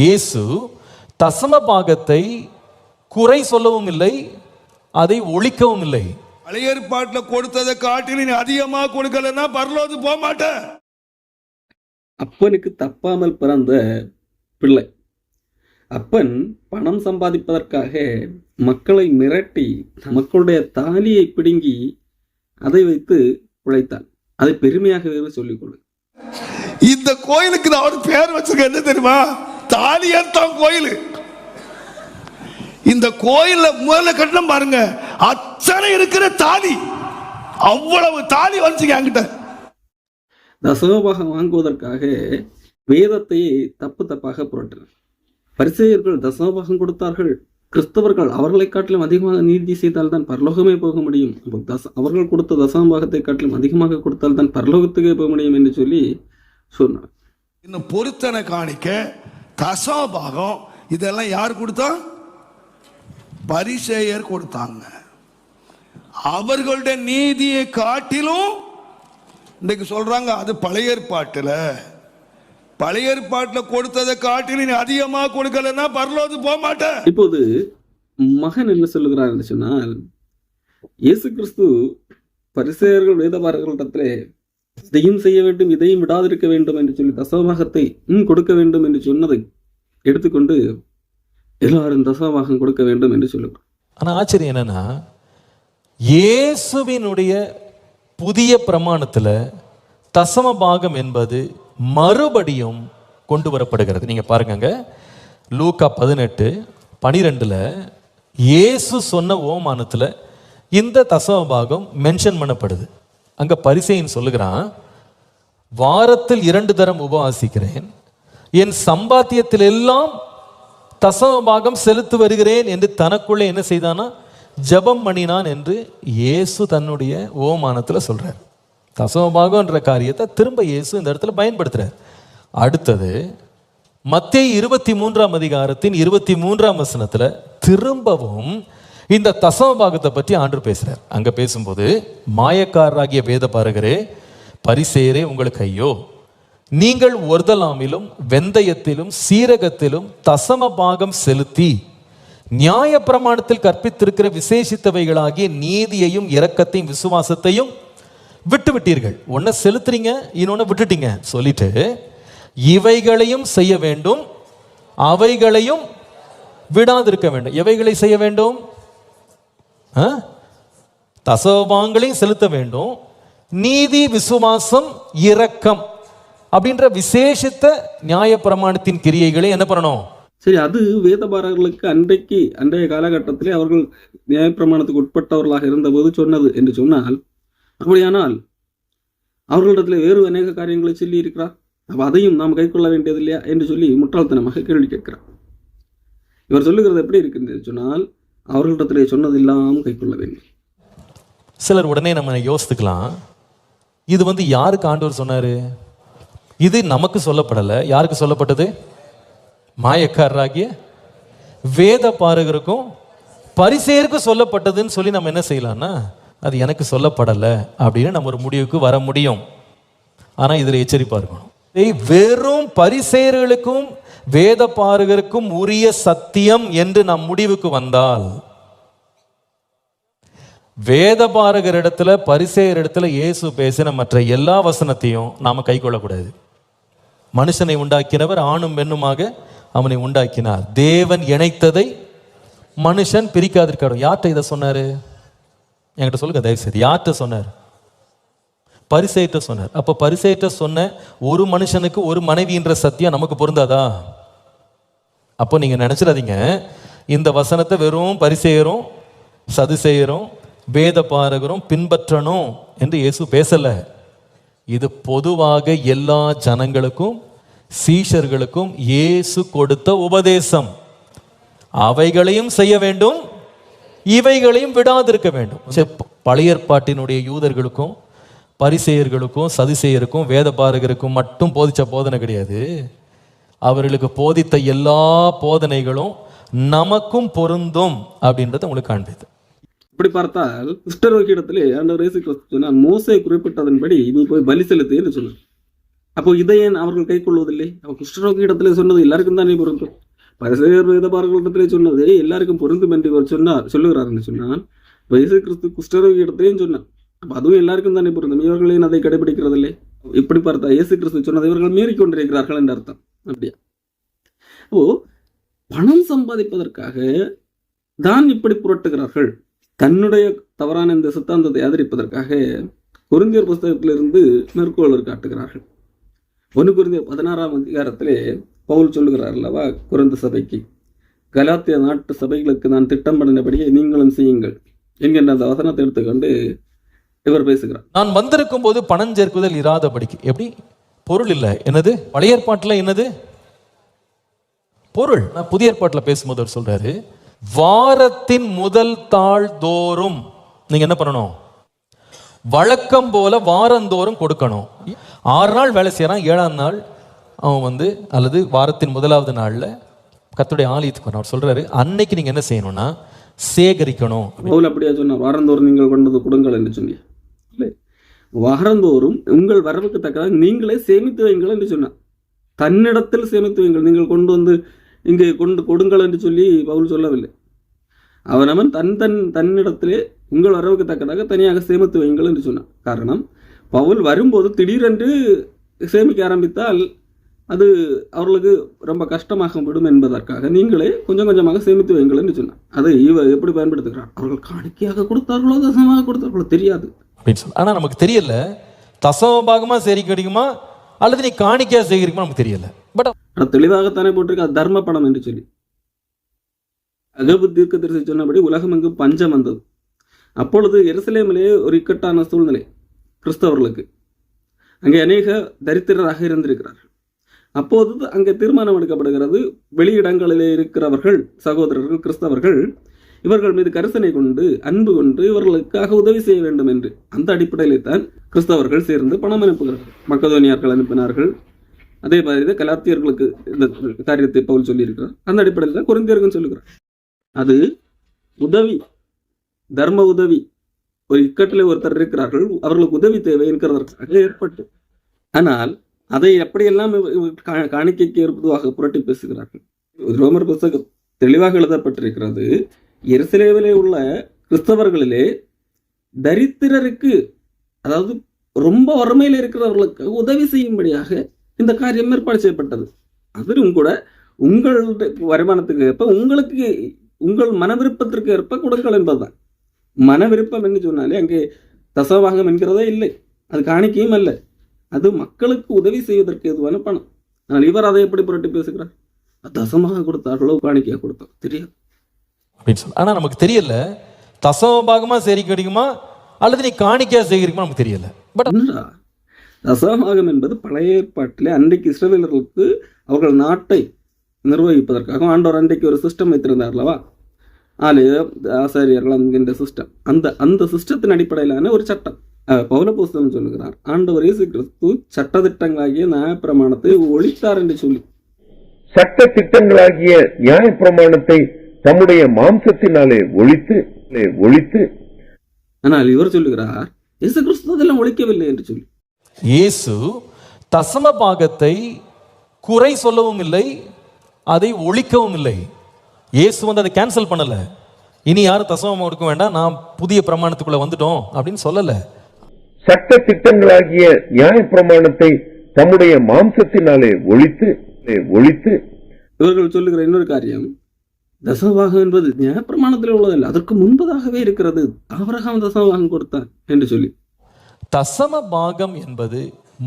இயேசு தசம பாகத்தை குறை சொல்லவும் இல்லை அதை ஒழிக்கவும் இல்லை. பழைய ஏற்பாட்டுல கொடுத்ததை காட்டிலும் நீ அதிகமா கொடுக்கலன்னா பரலோது போக மாட்டேன். அப்பனுக்கு தப்பாமல் பிறந்த பிள்ளை. அப்பன் பணம் சம்பாதிப்பதற்காக மக்களை மிரட்டி மக்களுடைய தாலியை பிடுங்கி அதை வைத்து உழைத்தான். அதை பெருமையாகவே சொல்லிக்கொள்ளு இந்த கோயிலுக்கு நான் ஒரு பேர் வச்சிருக்கேன் என்ன தெரியுமா? தாலியத்தான் கோயில். இந்த கோயில்ல முதல்ல கட்டணம் பாருங்க. அத்தனை இருக்கிற தாலி. அவ்வளவு தாலி வந்துச்சுங்க என்கிட்ட. தசமபாகம் வாங்குவதற்காக வேதத்தையே தப்பு தப்பாக புரட்டினர் பரிசேயர்கள் தசமபாகம் கொடுத்தார்கள். கிறிஸ்தவர்கள் அவர்களை காட்டிலும் அதிகமாக நீதி செய்தால் தான் பரலோகமே போக முடியும். தச அவர்கள் கொடுத்த தசமபாகத்தை காட்டிலும் அதிகமாக கொடுத்தால் தான் பரலோகத்துக்கே போக முடியும் என்று சொல்லி சொன்னார். இன்னும் பொருத்தனை காணிக்க தசமபாகம் இதெல்லாம் யார் கொடுத்தா? பரிசேயர் கொடுத்தாங்க. அவர்களுடைய நீதியை காட்டிலும் இன்னைக்கு சொல்றாங்க அது பழைய ஏற்பாட்டில். பழைய ஏற்பாட்டில் கொடுத்ததை காட்டிலும் நீ அதிகமாக கொடுக்கலன்னா பரலோது போக மாட்டேன். இப்போது மகன் என்ன சொல்லுகிறார் சொன்னால் இயேசு கிறிஸ்து பரிசேயர்கள் வேதபாரர்களிடத்திலே இதையும் செய்ய வேண்டும் இதையும் விடாதிருக்க வேண்டும் என்று சொல்லி தசமபாகத்தை ம் கொடுக்க வேண்டும் என்று சொன்னதை எடுத்துக்கொண்டு எல்லாரும் தசமபாகம் கொடுக்க வேண்டும் என்று சொல்லுகிறார் ஆனால் ஆச்சரியம் என்னன்னா இயேசுவினுடைய புதிய பிரமாணத்தில் தசம பாகம் என்பது மறுபடியும் கொண்டு வரப்படுகிறது. நீங்கள் பாருங்க லூக்கா பதினெட்டு பனிரெண்டில் இயேசு சொன்ன ஓமானத்தில் இந்த தசம பாகம் மென்ஷன் பண்ணப்படுது. அங்க பரிசையின் சொல்லுகிறான் வாரத்தில் இரண்டு தரம் உபவாசிக்கிறேன் என் சம்பாத்தியத்தில் எல்லாம் தசமபாகம் செலுத்தி வருகிறேன் என்று தனக்குள்ளே என்ன செய்தானா? ஜெபம் பண்ணினான் என்று இயேசு தன்னுடைய ஓமானத்தில் சொல்றார். தசமபாகம்ன்ற காரியத்தை திரும்ப இயேசு இந்த இடத்துல பயன்படுத்துறார். அடுத்தது மத்திய இருபத்தி மூன்றாம் அதிகாரத்தின் இருபத்தி மூன்றாம் வசனத்தில் திரும்பவும் இந்த தசமபாகத்தை பற்றி ஆண்டு பேசுகிறார் அங்கே பேசும்போது மாயக்காரராகிய வேத பாரகரே பரிசேரே உங்களுக்கு ஐயோ நீங்கள் ஒருதலாமிலும் வெந்தயத்திலும் சீரகத்திலும் தசம பாகம் செலுத்தி நியாய பிரமாணத்தில் கற்பித்திருக்கிற விசேஷித்தவைகளாகிய நீதியையும் இரக்கத்தையும் விசுவாசத்தையும் விட்டு விட்டீர்கள் ஒன்றை செலுத்துறீங்க இன்னொன்று விட்டுட்டீங்க. சொல்லிட்டு இவைகளையும் செய்ய வேண்டும் அவைகளையும் விடாதிருக்க வேண்டும். எவைகளை செய்ய வேண்டும்? தசவாங்களையும் செலுத்த வேண்டும். நீதி விசுவாசம் இரக்கம் அப்படின்ற விசேஷித்த நியாயப்பிரமாணத்தின் கிரியைகளை என்ன பண்ணணும்? சரி அது வேதபாரர்களுக்கு அன்றைக்கு அன்றைய காலகட்டத்திலே அவர்கள் நியாயப்பிரமாணத்துக்கு உட்பட்டவர்களாக இருந்தபோது சொன்னது என்று சொன்னால் அப்படியானால் அவர்களிடத்தில் வேறு அநேக காரியங்களை சொல்லி இருக்கிறார். அப்போ அதையும் நாம் கைக்கொள்ள வேண்டியது இல்லையா என்று சொல்லி முட்டாள்தனமாக கேள்வி கேட்கிறார். இவர் சொல்லுகிறது எப்படி இருக்குன்னு சொன்னால் அவர்களிடத்திலே சொன்னதெல்லாம் கைக்கொள்ள வேண்டும் சிலர் உடனே நம்ம யோசித்துக்கலாம். இது வந்து யாருக்கு ஆண்டவர் சொன்னாரு? இது நமக்கு சொல்லப்படலை. யாருக்கு சொல்லப்பட்டது? மாயக்காரராகிய வேத பாரகருக்கும் பரிசேருக்கும் சொல்லப்பட்டதுன்னு சொல்லி நம்ம என்ன செய்யலாம்னா அது எனக்கு சொல்லப்படலை அப்படின்னு நம்ம ஒரு முடிவுக்கு வர முடியும். ஆனால் இதில் எச்சரிப்பாக இருக்கணும். வெறும் பரிசேர்களுக்கும் வேத பாரகருக்கும் உரிய சத்தியம் என்று நம் முடிவுக்கு வந்தால் வேத பாரகர் இடத்துல பரிசேயர் இடத்துல இயேசு பேசின மற்ற எல்லா வசனத்தையும் நாம் கை கொள்ளக்கூடாது. மனுஷனை உண்டாக்கினவர் ஆணும் பெண்ணுமாக அவனை உண்டாக்கினார். தேவன் இணைத்ததை மனுஷன் பிரிக்காதிருக்காரு யார்கிட்ட இதை சொன்னாரு? என்கிட்ட சொல்லுங்க தயவு செய்து யார்கிட்ட சொன்னார்? பரிசேயிட்ட சொன்னார். அப்போ பரிசேயிட்ட சொன்ன ஒரு மனுஷனுக்கு ஒரு மனைவின்ற சத்தியம் நமக்கு பொருந்தாதா? அப்போ நீங்கள் நினச்சிடாதீங்க. இந்த வசனத்தை வெறும் பரிசேயரும் சதுசேயரும் வேத பாரகரும் பின்பற்றணும் என்று இயேசு பேசலை. இது பொதுவாக எல்லா ஜனங்களுக்கும் சீஷர்களுக்கும் இயேசு கொடுத்த உபதேசம். அவைகளையும் செய்ய வேண்டும் இவைகளையும் விடாதிருக்க வேண்டும். சரி, பழைய ஏற்பாட்டினுடைய யூதர்களுக்கும் பரிசெயர்களுக்கும் சதிசெயருக்கும் வேத பாரகருக்கும் மட்டும் போதித்த போதனை கிடையாது. அவர்களுக்கு போதித்த எல்லா போதனைகளும் நமக்கும் பொருந்தும் அப்படின்றத உங்களுக்கு காண்பிது இப்படி பார்த்தால் குஷ்டரோகி இடத்திலே ஆண்டவர் இயேசு கிறிஸ்து சொன்னார் மோசே குறிப்பிட்டதன்படி நீ போய் பலி செலுத்து என்று சொன்னார். அப்போ இதை ஏன் அவர்கள் கை கொள்வதில்லை? அப்போ குஷ்டரோகி இடத்துல சொன்னது எல்லாருக்கும் தானே பொருந்தும். பரிசேயர் வேதபாரர்களிடத்திலே சொன்னது எல்லாருக்கும் பொருந்தும் என்று இவர் சொன்னார் சொல்லுகிறார் என்று சொன்னால் இப்ப இயேசு கிறிஸ்து குஷ்டரோகி இடத்திலையும் சொன்னார். அப்போ அதுவும் எல்லாருக்கும் தானே பொருந்தும் இவர்களையும் அதை கடைபிடிக்கிறதில்லை? இப்படி பார்த்தா இயேசு கிறிஸ்து சொன்னதை இவர்கள் மீறி கொண்டிருக்கிறார்கள் என்ற அர்த்தம். அப்படியா? அப்போ பணம் சம்பாதிப்பதற்காக தான் இப்படி புரட்டுகிறார்கள்? தன்னுடைய தவறான இந்த சித்தாந்தத்தை ஆதரிப்பதற்காக குருந்தியர் புஸ்தகத்திலிருந்து மேற்கோளர் காட்டுகிறார்கள். ஒன்று குருந்தியர் பதினாறாம் அதிகாரத்திலே பவுல் சொல்லுகிறார் அல்லவா குறைந்த சபைக்கு கலாத்திய நாட்டு சபைகளுக்கு நான் திட்டம் பண்ணினபடியே நீங்களும் செய்யுங்கள் என்கின்ற அந்த வசனத்தை எடுத்துக்கொண்டு இவர் பேசுகிறார். நான் வந்திருக்கும் போது பணம் சேர்க்குதல் இராதபடிக்கு. எப்படி? பொருள் இல்லை. என்னது? பழைய ஏற்பாட்டில் என்னது? பொருள். நான் புதிய ஏற்பாட்டில் பேசும்போது அவர் சொல்றாரு வாரத்தின் முதல் தாள் தோறும் நீங்க என்ன பண்ணணும்? வழக்கம் போல வாரந்தோறும் கொடுக்கணும். ஆறு நாள் வேலை செய்யறான் ஏழாம் நாள் அவன் வந்து அல்லது வாரத்தின் முதலாவது நாள்ல கத்துடைய ஆலயத்துக்கு வரணும் அவர் சொல்றாரு அன்னைக்கு நீங்க என்ன செய்யணும்னா சேகரிக்கணும். பவுல் அப்படியா சொன்னார் வாரந்தோறும் நீங்கள் கொண்டது கொடுங்கள் என்று இல்லை வாரந்தோறும் உங்கள் வரவுக்கு தக்கதாக நீங்களே சேமித்து வைங்கள் என்று சொன்னார் தன்னிடத்தில் சேமித்து வைங்கள். நீங்கள் கொண்டு வந்து இங்கே கொண்டு கொடுங்கள் என்று சொல்லி பவுல் சொல்லவில்லை. அவனவன் தன் தன் தன்னிடத்திலே உங்கள் வரவுக்கு தக்கதாக தனியாக சேமித்து வைங்கள் என்று சொன்னான். காரணம் பவுல் வரும்போது திடீரென்று சேமிக்க ஆரம்பித்தால் அது அவர்களுக்கு ரொம்ப கஷ்டமாக விடும் என்பதற்காக நீங்களே கொஞ்சம் கொஞ்சமாக சேமித்து வைங்கள் என்று சொன்னார் அதை இவ எப்படி பயன்படுத்துகிறார் அவர்கள் காணிக்கையாக கொடுத்தார்களோ தசமாக கொடுத்தார்களோ தெரியாது. அப்படின்னு சொல்லி ஆனா நமக்கு தெரியல. தசம பாகமா கிடைக்குமா அல்லது நீ காணிக்கையா சேகரிக்குமா? நமக்கு தெரியல. பட் ஆனால் தெளிவாகத்தானே போட்டிருக்க. தர்ம பணம் என்று சொல்லி. அகபு தீர்க்க தரிசி சொன்னபடி உலகமெங்கும் பஞ்சம் வந்தது. அப்பொழுது எருசலேமிலே ஒரு இக்கட்டான சூழ்நிலை கிறிஸ்தவர்களுக்கு. அங்கே அநேக தரித்திரராக இருந்திருக்கிறார்கள். அப்போது அங்கே தீர்மானம் எடுக்கப்படுகிறது. வெளியிடங்களிலே இருக்கிறவர்கள் சகோதரர்கள் கிறிஸ்தவர்கள் இவர்கள் மீது கரிசனை கொண்டு அன்பு கொண்டு இவர்களுக்காக உதவி செய்ய வேண்டும் என்று. அந்த அடிப்படையிலே தான் கிறிஸ்தவர்கள் சேர்ந்து பணம் அனுப்புகிறார்கள். மக்கதோனியார்கள் அனுப்பினார்கள். அதே மாதிரி தான் கலாத்தியர்களுக்கு இந்த காரியத்தை பவுல் சொல்லியிருக்கிறார். அந்த அடிப்படையில் தான் குறைந்தியர்கள் சொல்லுகிறார். அது உதவி தர்ம உதவி. ஒரு இக்கட்டில் ஒருத்தர் இருக்கிறார்கள் அவர்களுக்கு உதவி தேவை என்கிறதற்காக ஏற்பட்டு. ஆனால் அதை எப்படியெல்லாம் காணிக்கைக்கு ஏற்படுவதாக புரட்டி பேசுகிறார்கள்? ரோமர் புத்தகம் தெளிவாக எழுதப்பட்டிருக்கிறது. எருசலேமிலே உள்ள கிறிஸ்தவர்களிலே தரித்திரருக்கு அதாவது ரொம்ப வறுமையில் இருக்கிறவர்களுக்கு உதவி செய்யும்படியாக இந்த காரியம் ஏற்பாடு செய்யப்பட்டது. அதிலும் கூட உங்களுடைய வருமானத்துக்கு ஏற்ப உங்களுக்கு உங்கள் மன விருப்பத்திற்கு ஏற்ப கொடுங்கள் என்பதுதான். மன விருப்பம் என்று சொன்னாலே அங்கே தசவாகம் என்கிறதே இல்லை. அது காணிக்கையும் அல்ல. அது மக்களுக்கு உதவி செய்வதற்கு எதுவான பணம். ஆனால் இவர் அதை எப்படி புரட்டி பேசுகிறார்? தசமாக கொடுத்தார்களோ காணிக்கையாக கொடுத்தார் தெரியாது. அப்படின்னு சொல்லி ஆனா நமக்கு தெரியல. தசம பாகமா சேகரிக்குமா அல்லது நீ காணிக்கையா சேகரிக்குமா நமக்கு தெரியல. பட் தசமாகம் என்பது பழைய ஏற்பாட்டிலே அன்றைக்கு இஸ்ரவேலர்களுக்கு அவர்கள் நாட்டை நிர்வகிப்பதற்காக ஆண்டவர் அன்றைக்கு ஒரு சிஸ்டம் வைத்திருந்தார் அல்லவா? ஆலய ஆசாரியர்கள் என்கின்ற சிஸ்டம் அந்த அந்த சிஸ்டத்தின் அடிப்படையிலான ஒரு சட்டம். புஸ்தகம் சொல்லுகிறார் ஆண்டவர் இயேசு கிறிஸ்து சட்டதிட்டங்களாகிய நியாயப்பிரமாணத்தை ஒழித்தார் என்று சொல்லி. சட்ட திட்டங்களாகிய நியாயப்பிரமாணத்தை தம்முடைய மாம்சத்தினாலே ஒழித்து ஒழித்து. ஆனால் இவர் சொல்லுகிறார் இயேசு கிறிஸ்து அதெல்லாம் ஒழிக்கவில்லை என்று சொல்லி. இயேசு தசம பாகத்தை குறை சொல்லவும் இல்லை அதை ஒழிக்கவும் இல்லை. இயேசு வந்து அதை கேன்சல் பண்ணல. இனி யாரும் தசமம் கொடுக்க வேண்டாம் நான் புதிய பிரமாணத்துக்குள்ள வந்துட்டோம் அப்படின்னு சொல்லல. சட்ட திட்டங்களாகிய நியாயப்பிரமாணத்தை தம்முடைய மாம்சத்தினாலே ஒழித்து ஒழித்து. இவர்கள் சொல்லுகிற இன்னொரு காரியம் தசமபாகம் என்பது நியாயப்பிரமாணத்தில் உள்ளதல்ல. அதற்கு முன்பதாகவே இருக்கிறது. ஆபிரகாம் தசமபாகம் கொடுத்தான் என்று சொல்லி. தசம பாகம் என்பது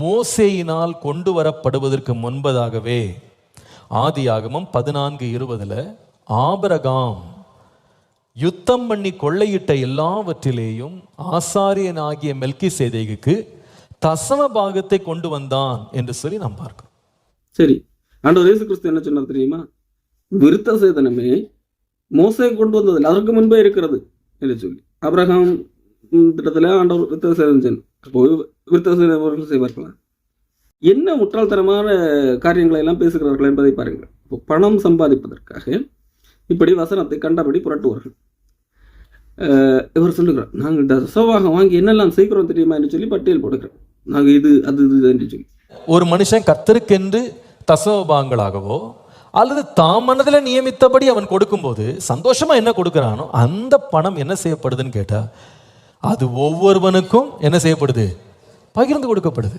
மோசேயினால் கொண்டு வரப்படுவதற்கு முன்பதாகவே ஆதியாகமம் பதினான்கு இருபதுல ஆபிரகாம் யுத்தம் பண்ணி கொள்ளையிட்ட எல்லாவற்றிலேயும் ஆசாரியனாகிய மெல்கி சேதைக்கு தசம பாகத்தை கொண்டு வந்தான் என்று சொல்லி நாம் பார்க்கிறோம். சரி. ஆண்டவர் இயேசு கிறிஸ்து என்ன சொன்னார் தெரியுமா? விருத்த சேதனமே மோசை கொண்டு வந்ததில்லை. அதற்கு முன்பே இருக்கிறது என்று சொல்லி. அப்ரஹாம் திட்டத்தில் ஆண்டவர் விருத்த சேதனம் செய்யணும். அப்போ விருத்த சேதனம் செய்வார்களா என்ன முட்டாள்தனமான காரியங்களை எல்லாம் பேசுகிறார்கள் என்பதை பாருங்கள். இப்போ பணம் சம்பாதிப்பதற்காக இப்படி வசனத்தை கண்டபடி புரட்டுவார்கள். இவர் சொல்லுகிறார் நாங்கள் தசவாகம் வாங்கி என்னெல்லாம் செய்கிறோம் தெரியுமா? என்று சொல்லி பட்டியல் போடுகிறோம் நாங்கள் இது அது இது என்று சொல்லி. ஒரு மனுஷன் கத்தருக்கென்று தசவபாங்களாகவோ அல்லது தாம் மனதில் நியமித்தபடி அவன் கொடுக்கும்போது சந்தோஷமா என்ன கொடுக்குறானோ அந்த பணம் என்ன செய்யப்படுதுன்னு கேட்டா அது ஒவ்வொருவனுக்கும் என்ன செய்யப்படுது? பகிர்ந்து கொடுக்கப்படுது.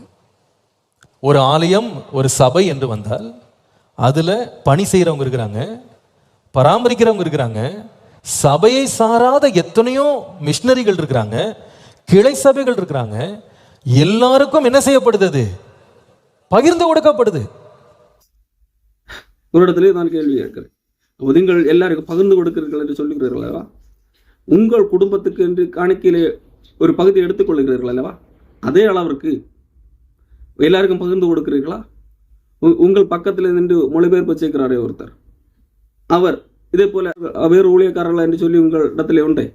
ஒரு ஆலயம் ஒரு சபை என்று வந்தால் அதுல பணி செய்கிறவங்க இருக்கிறாங்க பராமரிக்கிறவங்க இருக்கிறாங்க சபையை சாராத எத்தனையோ மிஷினரிகள் இருக்கிறாங்க கிளை சபைகள் இருக்கிறாங்க எல்லாருக்கும் என்ன செய்யப்படுது அது? பகிர்ந்து கொடுக்கப்படுது. ஒரு இடத்துல நான் கேள்வி கேட்கிறேன் அப்போ நீங்கள் எல்லாருக்கும் பகிர்ந்து கொடுக்கிறீர்கள் என்று சொல்லுகிறீர்கள் அல்லவா உங்கள் குடும்பத்துக்கு என்று காணிக்கையிலே ஒரு பகுதி எடுத்துக்கொள்கிறீர்கள் அல்லவா அதே அளவிற்கு எல்லாருக்கும் பகிர்ந்து கொடுக்கிறீர்களா உங்கள் பக்கத்தில் நின்று மொழிபெயர்ப்பு செய்கிறாரே ஒருத்தர் அவர் இதே போல வேறு ஊழியக்காரர்கள் என்று சொல்லி உங்கள் இடத்துல உண்டே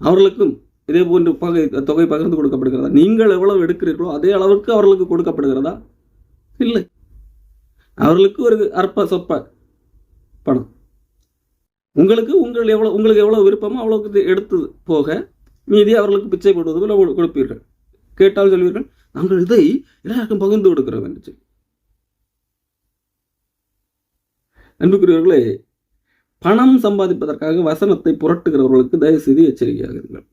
அவர்களுக்கும் இதே போன்று பகை தொகை பகிர்ந்து கொடுக்கப்படுகிறதா நீங்கள் எவ்வளவு எடுக்கிறீர்களோ அதே அளவுக்கு அவர்களுக்கு கொடுக்கப்படுகிறதா இல்லை அவர்களுக்கு ஒரு அற்ப சொற்ப பணம் உங்களுக்கு உங்கள் எவ்வளோ உங்களுக்கு எவ்வளோ விருப்பமோ அவ்வளோக்கு எடுத்து போக மீதி அவர்களுக்கு பிச்சை போடுவது போல கொடுப்பீர்கள். கேட்டால் சொல்வீர்கள் நாங்கள் இதை எல்லாருக்கும் பகிர்ந்து கொடுக்கிறோம் என்று சொல்லி. அன்புக்குரியவர்களே பணம் சம்பாதிப்பதற்காக வசனத்தை புரட்டுகிறவர்களுக்கு தயவு செய்து எச்சரிக்கையாக இருங்கள்.